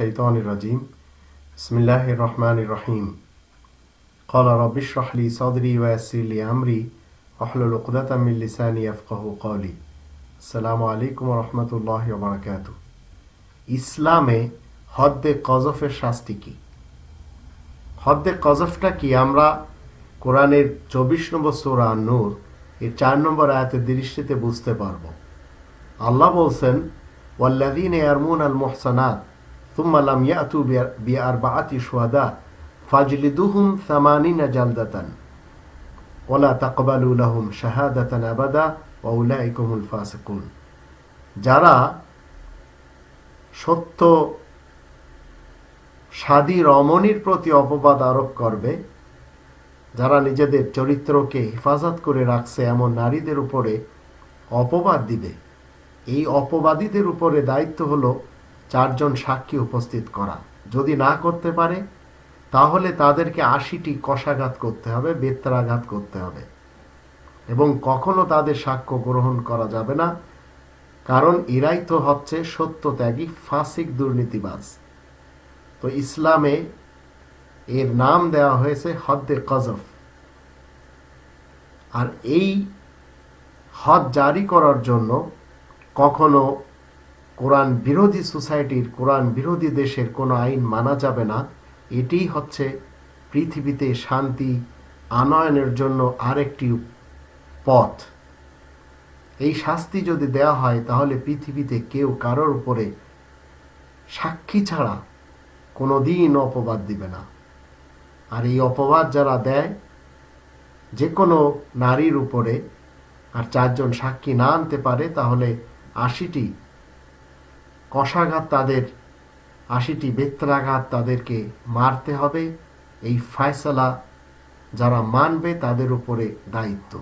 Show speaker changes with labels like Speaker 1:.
Speaker 1: الشيطان الرجيم بسم الله الرحمن الرحيم قال رب اشرح لي صدري ويسر لي أمري واحلل عقدة من لساني يفقه قولي السلام عليكم ورحمة الله وبركاته ইসলামে হদ্দে কজফের শাস্তি কি হদ্দে কজফটা কি আমরা কোরআনের চব্বিশ নম্বর সোরা নূর এর চার নম্বর আয়াতের দৃষ্টিতে বুঝতে পারবো আল্লাহ বলছেন ওয়াল্লাযীনা ইয়ারমুনা আল মুহসানাত ثم لم يأتوا بأربعة شهداء فاجلدوهم ثمانين جلدة ولا تقبلوا لهم شهادة أبدا وأولئك هم الفاسقون যারা সত্য সাদী রমণীর প্রতি অপবাদ আরোপ করবে যারা নিজেদের চরিত্রকে হেফাজত করে রাখছে এমন নারীদের উপরে অপবাদ দিবে এই অপবাদীদের উপরে দায়িত্ব হলো চারজন সাক্ষী উপস্থিত করা। যদি না করতে পারে, তাহলে তাদেরকে আশিটি কষাঘাত করতে হবে, বেত্রাঘাত করতে হবে। এবং কখনো তাদের সাক্ষ্য গ্রহণ করা যাবে না, কারণ এরাই তো হচ্ছে সত্য ত্যাগী ফাসিক, দুর্নীতিবাজ। তো ইসলামে এর নাম দেওয়া হয়েছে হদ্দে কজফ। আর এই হদ জারি করার জন্য কখনো কোরআন বিরোধী সোসাইটির কোরআন বিরোধী দেশের কোনো আইন মানা যাবে না এটি হচ্ছে পৃথিবীতে শান্তি আনয়নের জন্য আরেকটি পথ। এই শাস্তি যদি দেওয়া হয়, তাহলে পৃথিবীতে কেউ কারোর উপরে সাক্ষী ছাড়া কোনো দিন অপবাদ দিবে না। আর এই অপবাদ যারা দেয়, যে কোনো নারীর উপরে, আর চারজন সাক্ষী না আনতে পারে, তাহলে আশিটি কষাঘাত তাদের আশিটি বেত্রাঘাত তাদেরকে মারতে হবে। এই ফায়সলা যারা মানবে তাদের উপরে দায়িত্ব।